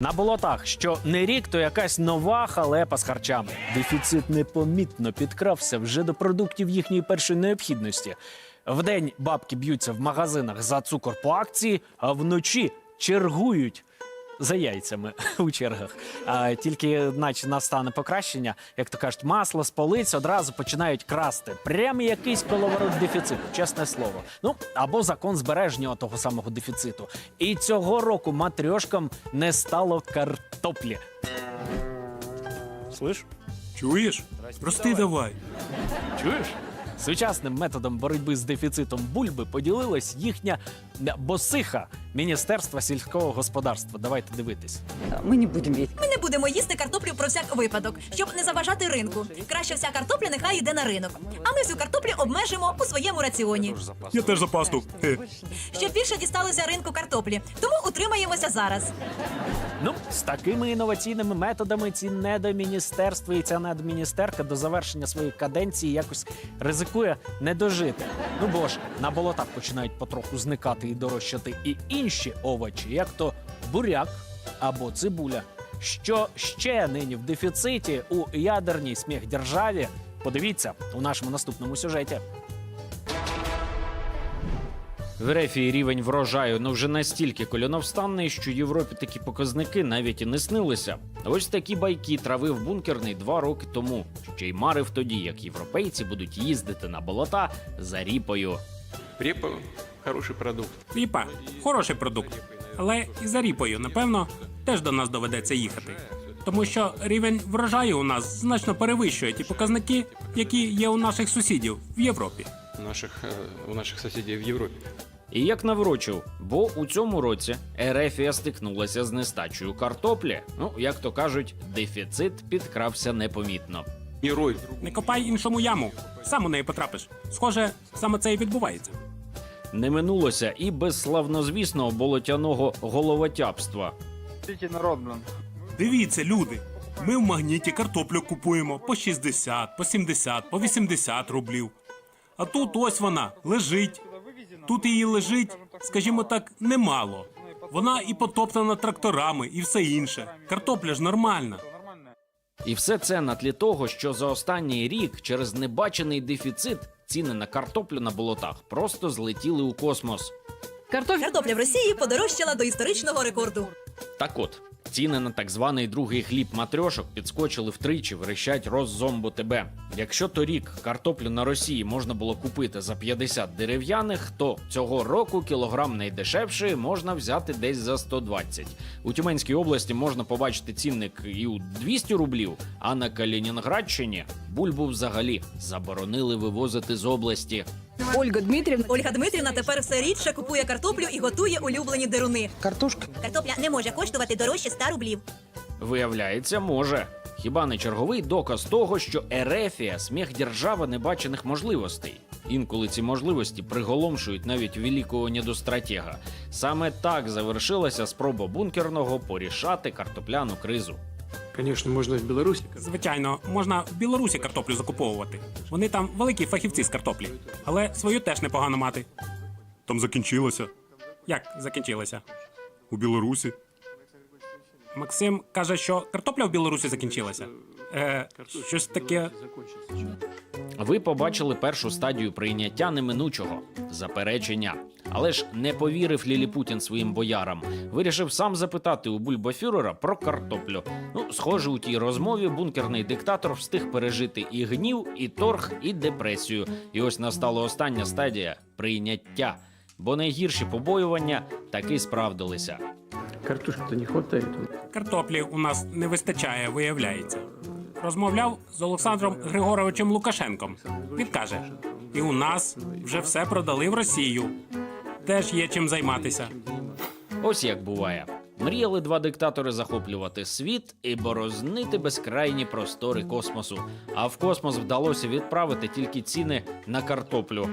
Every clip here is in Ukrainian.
На болотах, що не рік, то якась нова халепа з харчами. Дефіцит непомітно підкрався вже до продуктів їхньої першої необхідності. Вдень бабки б'ються в магазинах за цукор по акції, а вночі чергують за яйцями у чергах. А тільки, наче настане покращення, як то кажуть, масло з полиць одразу починають красти. Прямо якийсь коловорот дефіциту, чесне слово. Ну або закон збереження того самого дефіциту. І цього року матрьошкам не стало картоплі. Слиш? Чуєш? Прости давай. Чуєш? Сучасним методом боротьби з дефіцитом бульби поділилась їхня босиха Міністерства сільського господарства. Давайте дивитись. Мы не будем есть. Ми не будемо їсти картоплю про всяк випадок, щоб не заважати ринку. Краще вся картопля нехай йде на ринок. А ми всю картоплю обмежимо у своєму раціоні. Я теж за пасту. Хе. Щоб більше дісталося ринку картоплі. Тому утримаємося зараз. Ну, з такими інноваційними методами ці недоміністерства і ця недоміністерка до завершення своєї каденції якось ризикує не дожити. Ну бо ж на болотах починають потроху зникати і дорожчати і інші овочі, як то буряк або цибуля. Що ще нині в дефіциті у ядерній сміх державі? Подивіться у нашому наступному сюжеті. В Рефії рівень врожаю ну вже настільки кольоновстанний, що Європі такі показники навіть і не снилися. Ось такі байки травив бункерний два роки тому. Ще й марив тоді, як європейці будуть їздити на болота за ріпою. Репа хороший продукт. Ріпа хороший продукт. Але і за ріпою, напевно, теж до нас доведеться їхати. Тому що рівень врожаю у нас значно перевищує ті показники, які є у наших сусідів в Європі. У наших, э, у наших соседей в Европе. І як наврочив, бо у цьому році Ерефія стикнулася з нестачею картоплі. Ну, як то кажуть, дефіцит підкрався непомітно. Не рой. Не копай іншому яму, сам у неї потрапиш. Схоже, саме це і відбувається. Не минулося і без славнозвісного болотяного головотяпства. Тільки народ. Дивіться, люди. Ми в магніті картоплю купуємо по 60, по 70, по 80 рублів. А тут ось вона лежить. Тут її лежить, скажімо так, немало. Вона і потоптана тракторами, і все інше. Картопля ж нормальна. Нормально. І все це на тлі того, що за останній рік через небачений дефіцит ціни на картоплю на болотах просто злетіли у космос. Картофель. Картопля в Росії подорожчала до історичного рекорду. Так от, ціни на так званий другий хліб матрьошок підскочили втричі, верещать роззомбу тебе. Якщо торік картоплю на Росії можна було купити за 50 дерев'яних, то цього року кілограм найдешевший можна взяти десь за 120. У Тюменській області можна побачити цінник і у 200 рублів, а на Калінінградщині бульбу взагалі заборонили вивозити з області. Ольга Дмитриевна. Ольга Дмитрівна тепер все рідше купує картоплю і готує улюблені деруни. Картошка. Картопля не може коштувати дорожче 100 рублів. Виявляється, може. Хіба не черговий доказ того, що Ерефія сміх держава небачених можливостей. Інколи ці можливості приголомшують навіть великого недостратега. Саме так завершилася спроба бункерного порішати картопляну кризу. Конечно, можно в Беларуси. Звичайно, можна в Білорусі картоплю закуповувати. Вони там великі фахівці з картоплі, але свою теж непогано мати. Там закінчилося. Як закінчилося? У Білорусі. Максим каже, що картопля в Білорусі закінчилася. Е, щось таке. Ви побачили першу стадію прийняття неминучого заперечення. Але ж не повірив Ліліпутін своїм боярам. Вирішив сам запитати у бульбафюрера про картоплю. Ну, схоже, у тій розмові бункерний диктатор встиг пережити і гнів, і торг, і депресію. І ось настала остання стадія прийняття. Бо найгірші побоювання таки справдилися. Картошки-то не хватает. Картоплі у нас не вистачає, виявляється. Розмовляв з Олександром Григоровичем Лукашенком. Він каже: і у нас вже все продали в Росію. Теж є чим займатися. Ось як буває. Мріяли два диктатори захоплювати світ і борознити безкрайні простори космосу. А в космос вдалося відправити тільки ціни на картоплю.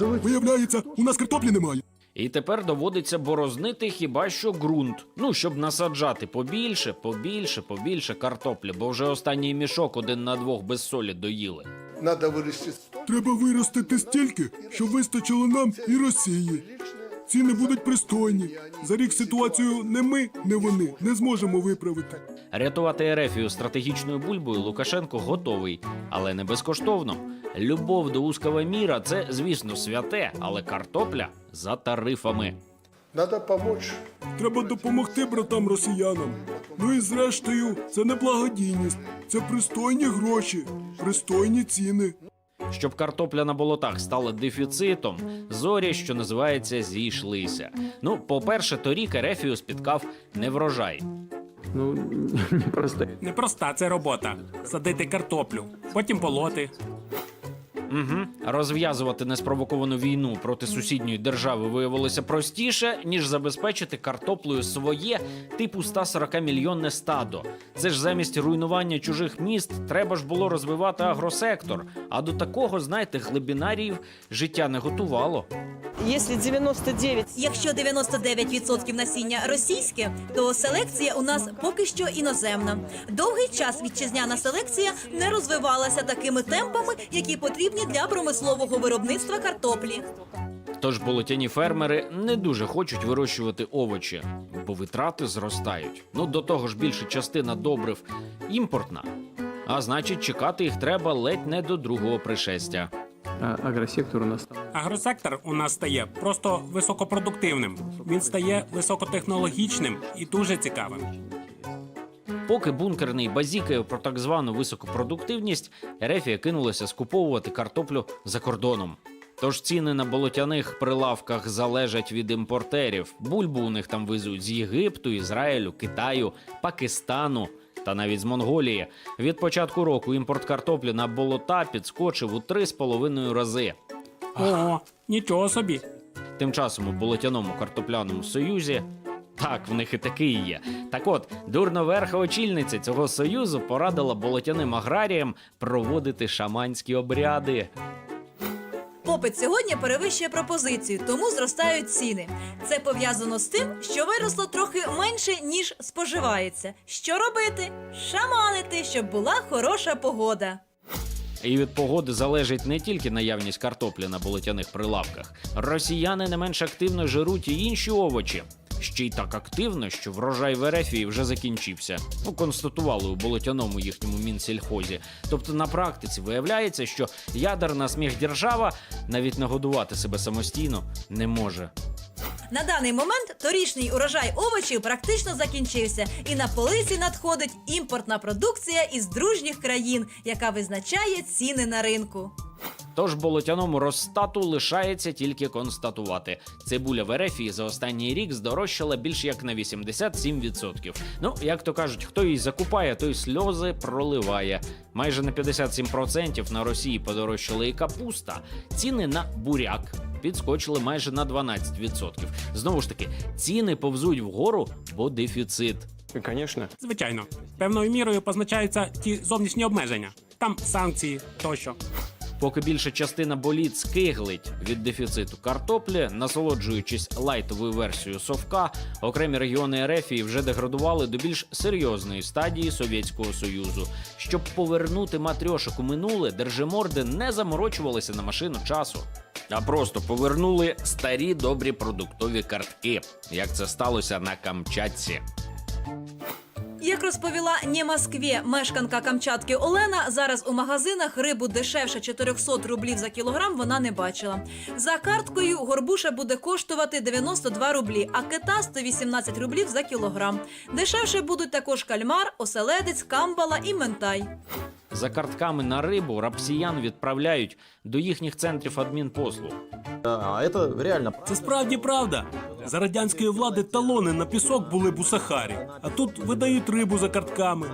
Виявляється, у нас картоплі немає. І тепер доводиться борознити хіба що ґрунт. Ну, щоб насаджати побільше, побільше, побільше картоплі, бо вже останній мішок один на двох без солі доїли. Надо вырастить Треба виростити стільки, щоб вистачило нам і Росії. ціни будуть пристойні. За рік ситуацію не ми, не вони не зможемо виправити. Рятувати Ерефію стратегічною бульбою Лукашенко готовий, але не безкоштовно. Любов до узкого міра це, звісно, святе, але картопля за тарифами. Надо помочь. Треба допомогти братам росіянам. Ну і зрештою, це не благодійність, це пристойні гроші, пристойні ціни. Щоб картопля на болотах стала дефіцитом, зорі, що називається, зійшлися. Ну, по-перше, торік Ерефію спіткав неврожай. Ну, непросто. Непроста це робота. Садити картоплю, потім полоти. Угу. Розв'язувати неспровоковану війну проти сусідньої держави виявилося простіше, ніж забезпечити картоплею своє типу 140 мільйонне стадо. Це ж замість руйнування чужих міст треба ж було розвивати агросектор. А до такого, знаєте, глибінаріїв життя не готувало. Если 99 Якщо 99% насіння російське, то селекція у нас поки що іноземна. Довгий час вітчизняна селекція не розвивалася такими темпами, які потрібні для промислового виробництва картоплі. Тож болотяні фермери не дуже хочуть вирощувати овочі, бо витрати зростають. Ну до того ж, більша частина добрив імпортна. А значить, чекати їх треба ледь не до другого пришестя. Агросектор у нас Агросектор у нас стає просто високопродуктивним. Він стає високотехнологічним і дуже цікавим. Поки бункерний базікає про так звану високопродуктивність, Ерефія кинулася скуповувати картоплю за кордоном. Тож ціни на болотяних прилавках залежать від імпортерів. Бульбу у них там везуть з Єгипту, Ізраїлю, Китаю, Пакистану та навіть з Монголії. Від початку року імпорт картоплі на болота підскочив у 3,5 рази. О, нічого собі. Тим часом у болотяному картопляному союзі. Так, в них і такий є. Так от, дурноверха очільниця цього союзу порадила болотяним аграріям проводити шаманські обряди. Попит сьогодні перевищує пропозицію, тому зростають ціни. Це пов'язано з тим, що виросло трохи менше, ніж споживається. Що робити? Шаманити, щоб була хороша погода. І від погоди залежить не тільки наявність картоплі на болотяних прилавках. Росіяни не менш активно жируть і інші овочі. Ще й так активно, що врожай в Ерефії вже закінчився. Ну, констатували у болотяному їхньому мінсельхозі. Тобто на практиці виявляється, що ядерна сміхдержава навіть нагодувати себе самостійно не може. На даний момент торішній урожай овочів практично закінчився, і на полиці надходить імпортна продукція із дружніх країн, яка визначає ціни на ринку. Тож болотяному Росстату лишається тільки констатувати. Цибуля в Ерефії за останній рік здорожчала більш як на 87%. Ну, як то кажуть, хто її закупає, той сльози проливає. Майже на 57% на Росії подорожчала і капуста. Ціни на буряк підскочили майже на 12%. Знову ж таки, ціни повзуть вгору, бо дефіцит. Конечно, Звичайно, певною мірою позначаються ті зовнішні обмеження. Там санкції тощо. Поки більша частина боліт скиглить від дефіциту картоплі, насолоджуючись лайтовою версією совка, окремі регіони Ерефії вже деградували до більш серйозної стадії Совєтського Союзу. Щоб повернути матрьошок у минуле, держиморди не заморочувалися на машину часу. А просто повернули старі добрі продуктові картки, як це сталося на Камчатці. Як розповіла не Москві мешканка Камчатки Олена, зараз у магазинах рибу дешевше 400 рублів за кілограм вона не бачила. За карткою горбуша буде коштувати 92 рублі, а кита 118 рублів за кілограм. Дешевше будуть також кальмар, оселедець, камбала і ментай. За картками на рибу рапсіян відправляють до їхніх центрів адмінпослуг. А это реально Це справді правда. За радянської влади талони на пісок були б у Сахарі, а тут видають рибу за картками.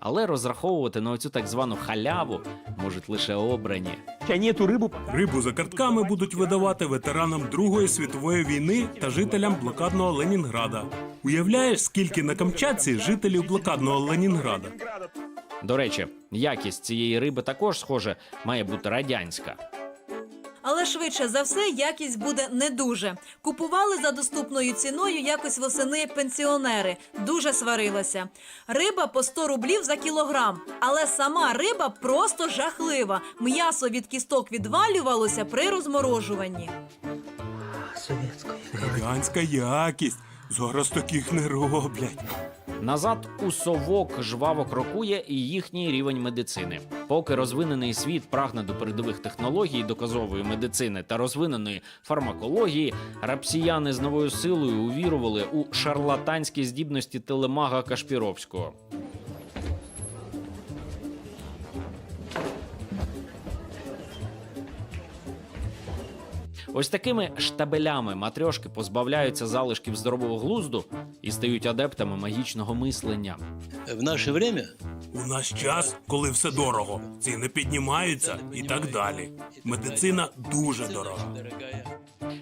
Але розраховувати на оцю так звану халяву можуть лише обрані. они эту рыбу Рибу за картками будуть видавати ветеранам Другої світової війни та жителям блокадного Ленінграда. Уявляєш, скільки на Камчатці жителів блокадного Ленінграда? До речі, якість цієї риби також, схоже, має бути радянська. Але швидше за все якість буде не дуже. Купували за доступною ціною якось восени пенсіонери. Дуже сварилася. Риба по 100 рублів за кілограм. Але сама риба просто жахлива. М'ясо від кісток відвалювалося при розморожуванні. Радянська якість. Зараз таких не роблять. Назад у совок жваво крокує і їхній рівень медицини. Поки розвинений світ прагне до передових технологій доказової медицини та розвиненої фармакології, рапсіяни з новою силою увірували у шарлатанські здібності телемага Кашпіровського. Ось такими штабелями матрьошки позбавляються залишків здорового глузду і стають адептами магічного мислення. В наше время У наш час, коли все дорого, ціни піднімаються і так далі. Медицина дуже дорога. дорогая.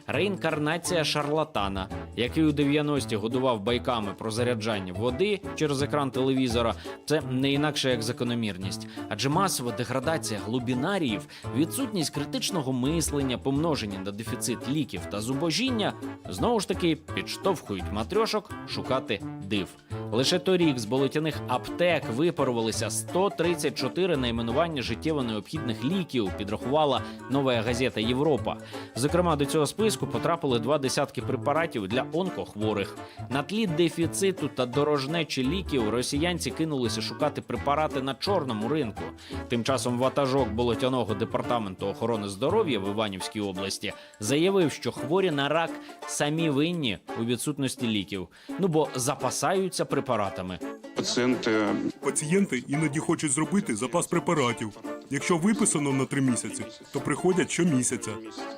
Реінкарнація шарлатана, який у 90-ті годував байками про заряджання води через екран телевізора, це не інакше як закономірність. Адже масова деградація глубінаріїв, відсутність критичного мислення, помножені на дефіцит ліків та зубожіння, знову ж таки підштовхують матрьошок шукати див. Лише торік з болотяних аптек випарувалися 134 найменування життєво необхідних ліків, підрахувала нова газета Європа. Зокрема, до цього списку потрапили два десятки препаратів для онкохворих. На тлі дефіциту та дорожнечі ліків росіянці кинулися шукати препарати на чорному ринку. Тим часом ватажок болотяного департаменту охорони здоров'я в Іванівській області заявив, що хворі на рак самі винні у відсутності ліків. Ну бо запасаються препаратами. Пациенты Пацієнти іноді хочуть зробити запас препаратів. Якщо виписано на три місяці, то приходять щомісяця.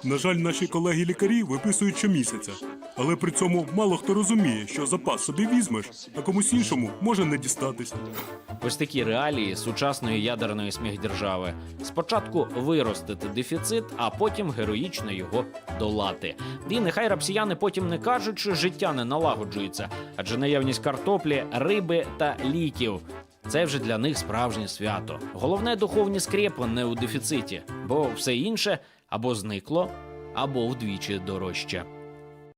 На жаль, наші колеги-лікарі виписують щомісяця. Але при цьому мало хто розуміє, що запас собі візьмеш, а комусь іншому може не дістатися. Ось такі реалії сучасної ядерної сміхдержави. Спочатку виростити дефіцит, а потім героїчно його долати. І нехай рапсіяни потім не кажуть, що життя не налагоджується, адже наявність картоплі, риби та ліків. Це вже для них справжнє свято. Головне духовні скрепи не у дефіциті, бо все інше або зникло, або вдвічі дорожче.